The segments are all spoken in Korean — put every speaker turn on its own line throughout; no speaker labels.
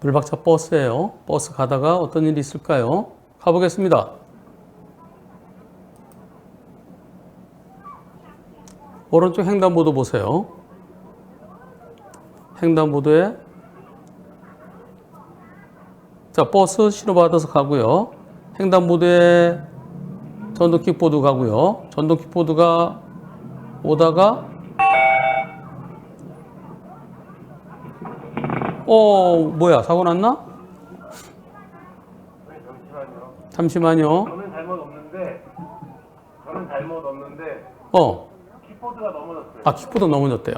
물박차 버스예요. 버스 가다가 어떤 일이 있을까요? 가보겠습니다. 오른쪽 횡단보도 보세요. 횡단보도에 자 버스 신호 받아서 가고요. 횡단보도에 전동 킥보드 가고요. 전동 킥보드가 오다가 어 뭐야 사고 났나?
네, 잠시만요.
잠시만요.
저는 잘못 없는데, 저는 잘못 없는데,
어,
키보드가 넘어졌어요.
아 킥보드 넘어졌대요.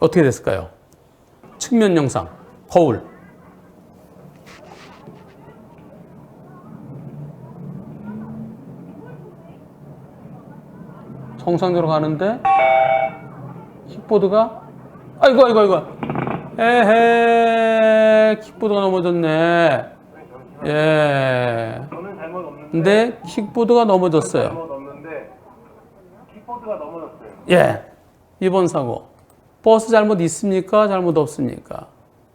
어떻게 됐을까요? 측면 영상 거울. 정상적으로 가는데 킥보드가 아이고 아이고 아이고 에헤 킥보드가 넘어졌네. 예. 근데
킥보드가 넘어졌어요.
예. 이번 사고. 버스 잘못 있습니까? 잘못 없습니까?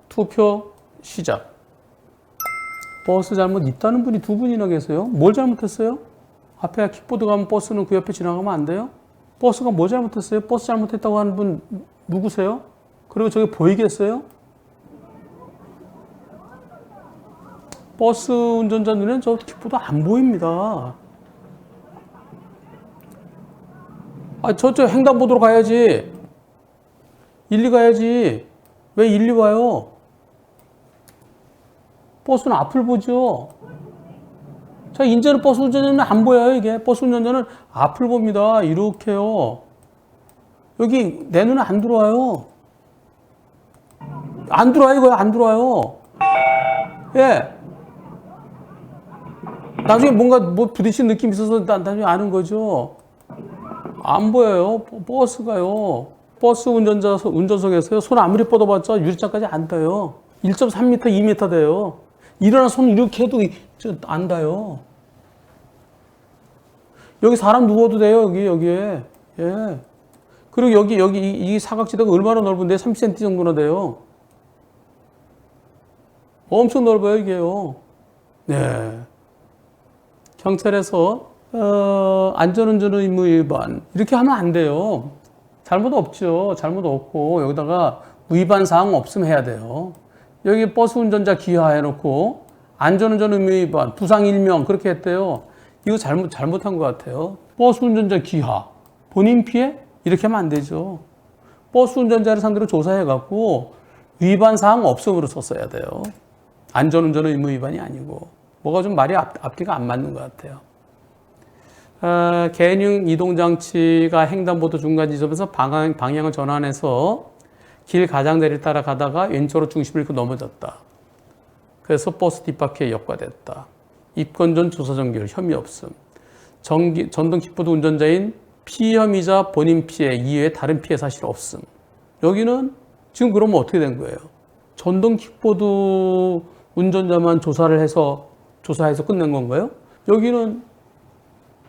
투표 시작. 버스 잘못 있다는 분이 두 분이나 계세요. 뭘 잘못했어요? 앞에 킥보드 가면 버스는 그 옆에 지나가면 안 돼요? 버스가 뭐 잘못했어요? 버스 잘못했다고 하는 분 누구세요? 그리고 저게 보이겠어요? 버스 운전자 눈에는 저 킥보드 안 보입니다. 아, 저쪽 횡단보도로 가야지. 일리 가야지. 왜 일리 와요? 버스는 앞을 보죠. 자, 이제는 버스 운전자는 안 보여요, 이게. 버스 운전자는 앞을 봅니다. 이렇게요. 여기 내 눈에 안 들어와요. 안 들어와요, 이거요. 안 들어와요. 예. 나중에 뭔가 뭐 부딪힌 느낌이 있어서 나- 나중에 아는 거죠. 안 보여요. 버- 버스가요. 버스 운전자 운전석에서요. 손 아무리 뻗어봤자 유리창까지 안 닿아요. 1.3m, 2m 돼요. 일어나 손 이렇게 해도 이- 저안 닿아요. 여기 사람 누워도 돼요. 여기 여기에. 예. 그리고 여기 여기 이, 이 사각지대가 얼마나 넓은데 3cm 정도나 돼요. 엄청 넓어요 이게요. 네. 경찰에서 어, 안전운전 의무 위반 이렇게 하면 안 돼요. 잘못 없죠. 잘못 없고 여기다가 위반 사항 없으면 해야 돼요. 여기 버스 운전자 기하해놓고 안전운전 의무 위반 부상 일명 그렇게 했대요. 이거 잘못 잘못한 것 같아요. 버스 운전자 기하 본인 피해 이렇게 하면 안 되죠. 버스 운전자를 상대로 조사해갖고 위반 사항 없음으로 썼어야 돼요. 안전운전 의무 위반이 아니고 뭐가 좀 말이 앞, 앞뒤가 안 맞는 것 같아요. 어, 개능 이동 장치가 횡단보도 중간 지점에서 방향, 방향을 전환해서 길 가장자리를 따라 가다가 왼쪽으로 중심을 잃고 넘어졌다. 그래서 버스 뒷바퀴에 역과됐다. 입건 전 조사 정결 혐의 없음. 전기, 전동 킥보드 운전자인 피혐의자 본인 피해 이외에 다른 피해 사실 없음. 여기는 지금 그러면 어떻게 된 거예요? 전동 킥보드 운전자만 조사를 해서 조사해서 끝낸 건가요? 여기는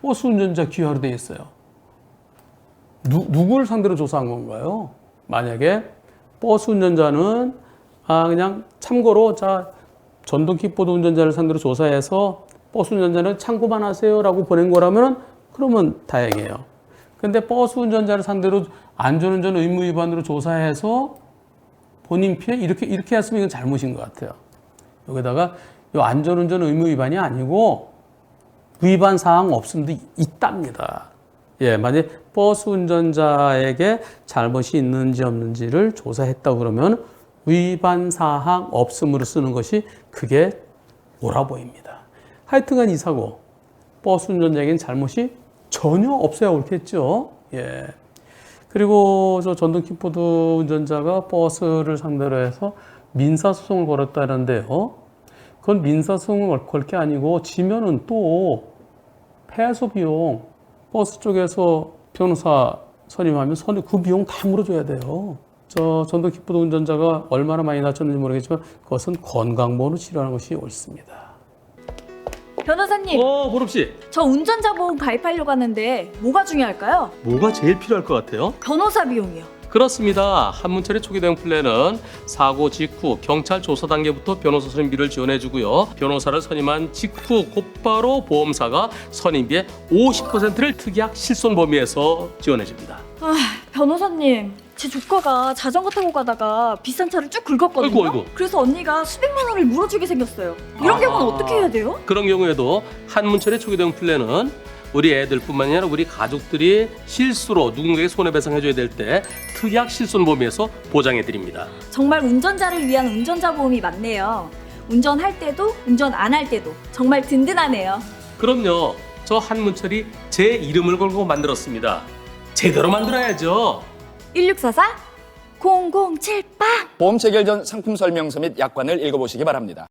버스 운전자 기하로 돼 있어요. 누, 누구를 상대로 조사한 건가요? 만약에 버스 운전자는 아 그냥 참고로 자 전동 킥보드 운전자를 상대로 조사해서 버스 운전자는 참고만 하세요라고 보낸 거라면 그러면 다행이에요. 근데 버스 운전자를 상대로 안전운전 의무 위반으로 조사해서 본인 피해 이렇게 이렇게 했으면 이건 잘못인 것 같아요. 여기다가 이 안전운전 의무 위반이 아니고 위반 사항 없음도 있답니다. 예, 만약 버스 운전자에게 잘못이 있는지 없는지를 조사했다 그러면 위반 사항 없음으로 쓰는 것이 그게 옳아 보입니다. 하여튼간 이 사고 버스 운전자에게는 잘못이 전혀 없어야 옳겠죠. 예. 그리고 저 전동 킥보드 운전자가 버스를 상대로 해서 민사 소송을 걸었다는데요. 그건 민사 소송을 걸 게 아니고 지면은 또 패소 비용 버스 쪽에서 변호사 선임하면 선- 그 비용 다 물어줘야 돼요. 저 전동 킥보드 운전자가 얼마나 많이 다쳤는지 모르겠지만 그것은 건강보험으로 치료하는 것이 옳습니다.
변호사님,
어, 보름 씨,
저 운전자 보험 가입하려고 하는데 뭐가 중요할까요?
뭐가 제일 필요할 것 같아요?
변호사 비용이요.
그렇습니다. 한문철의 초기 대응 플랜은 사고 직후 경찰 조사 단계부터 변호사 선임비를 지원해주고요. 변호사를 선임한 직후 곧바로 보험사가 선임비의 50%를 특약 실손 범위에서 지원해줍니다.
아, 변호사님. 제 조카가 자전거 타고 가다가 비싼 차를 쭉 긁었거든요.
아이고, 아이고.
그래서 언니가 수백만 원을 물어주게 생겼어요. 이런
아.
경우는 어떻게 해야 돼요?
그런 경우에도 한문철의 초기 대응 플랜은 우리 애들뿐만 아니라 우리 가족들이 실수로 누군가에게 손해배상해줘야 될 때 특약 실손 범위에서 보장해 드립니다.
정말 운전자를 위한 운전자 보험이 맞네요. 운전할 때도 운전 안 할 때도 정말 든든하네요.
그럼요. 저 한문철이 제 이름을 걸고 만들었습니다. 제대로 만들어야죠.
1644 0078
보험 체결 전 상품 설명서 및 약관을 읽어보시기 바랍니다.